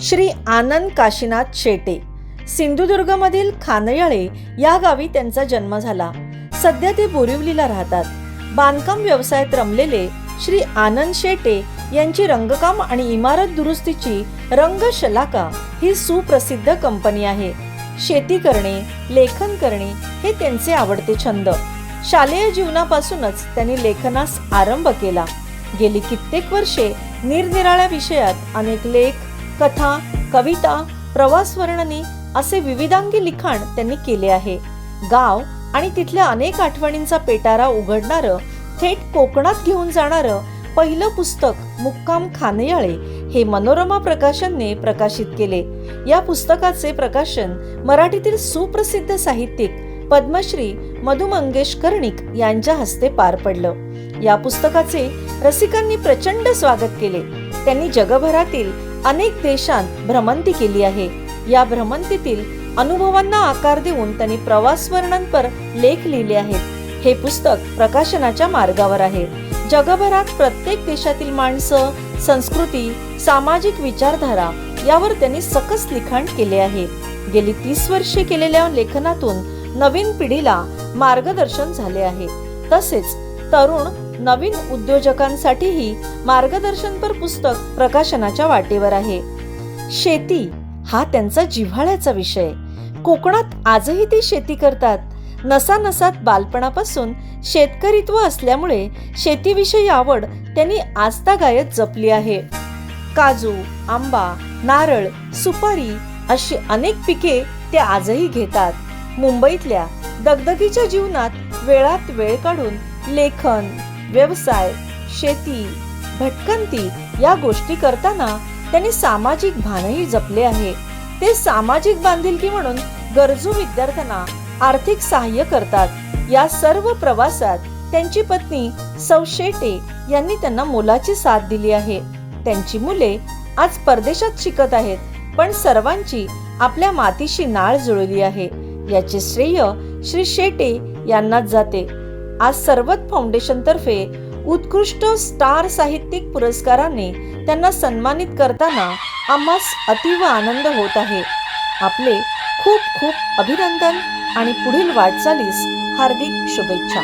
श्री आनंद काशीनाथ शेटे सिंधुदुर्गमधील खानयाळे या गावी त्यांचा जन्म झाला. सध्या ते बोरिवलीला राहतात. बांधकाम व्यवसायात रमलेले श्री आनंद शेटे यांची रंगकाम आणि इमारत दुरुस्तीची रंगशलाका ही सुप्रसिद्ध कंपनी आहे. शेती करणे लेखन करणे हे त्यांचे आवडते छंद. शालेय जीवनापासूनच त्यांनी लेखनास आरंभ केला. गेली कित्येक वर्षे निरनिराळ्या विषयात अनेक लेख कथा कविता प्रवास वर्णने असे विविधांगी लिखाण त्यांनी केले आहे. गाव आणि तिथल्या अनेक आठवणींचा पेटारा उघडणारं थेट कोकणात घेऊन जाणारं पहिलं पुस्तक मुक्काम खानयाळे हे मनोरमा प्रकाशनने प्रकाशित केले. या पुस्तकाचे प्रकाशन मराठीतील सुप्रसिद्ध साहित्यिक पद्मश्री मधु मंगेश कर्णिक यांच्या हस्ते पार पडलं. या पुस्तकाचे रसिकांनी प्रचंड स्वागत केले. त्यांनी जगभरातील अनेक देशांत भ्रमंती केली आहे. या भ्रमंतीतील अनुभवांना आकार देऊन त्यांनी प्रवास वर्णनपर लेख लिहिले आहेत. हे पुस्तक प्रकाशनाच्या मार्गावर आहे. जगभरात प्रत्येक देशातील माणसं संस्कृती सामाजिक विचारधारा यावर त्यांनी सकस लिखाण केले आहे. गेली तीस वर्षे केलेल्या लेखनातून नवीन पिढीला मार्गदर्शन झाले आहे. तसेच तरुण नवीन उद्योजकांसाठीही मार्गदर्शनपर पुस्तक प्रकाशनाच्या वाटेवर आहे. शेती हा त्यांचा जिव्हाळ्याचा विषय. कोकणात आजही ते शेती करतात. नसानसात बालपणापासून शेतकरीत्व असल्यामुळे शेतीविषयी आवड त्यांनी आजतागायत जपली आहे. काजू आंबा नारळ सुपारी अशी अनेक पिके ते आजही घेतात. मुंबईतल्या दगदगीच्या जीवनात वेळात वेळ काढून लेखन व्यवसाय शेती भटकंती या गोष्टी करताना त्यांनी सामाजिक भानही जपले आहे. ते सामाजिक बांधिलकी म्हणून गरजू विद्यार्थ्यांना आर्थिक सहाय्य करतात. या सर्व प्रवासात त्यांची पत्नी सौ शेटे यांनी त्यांना मुलाची साथ दिली आहे. त्यांची मुले आज परदेशात शिकत आहेत पण सर्वांची आपल्या मातीशी नाळ जुळली आहे. याचे श्रेय श्री शेटे यांनाच जाते. आज सर्वत फाउंडेशन तर्फे उत्कृष्ट स्टार साहित्यिक पुरस्काराने त्यांना सन्मानित करताना आम्हास अतीव आनंद होत आहे. आपले खूप खूप अभिनंदन आणि पुढील वाटचालीस हार्दिक शुभेच्छा.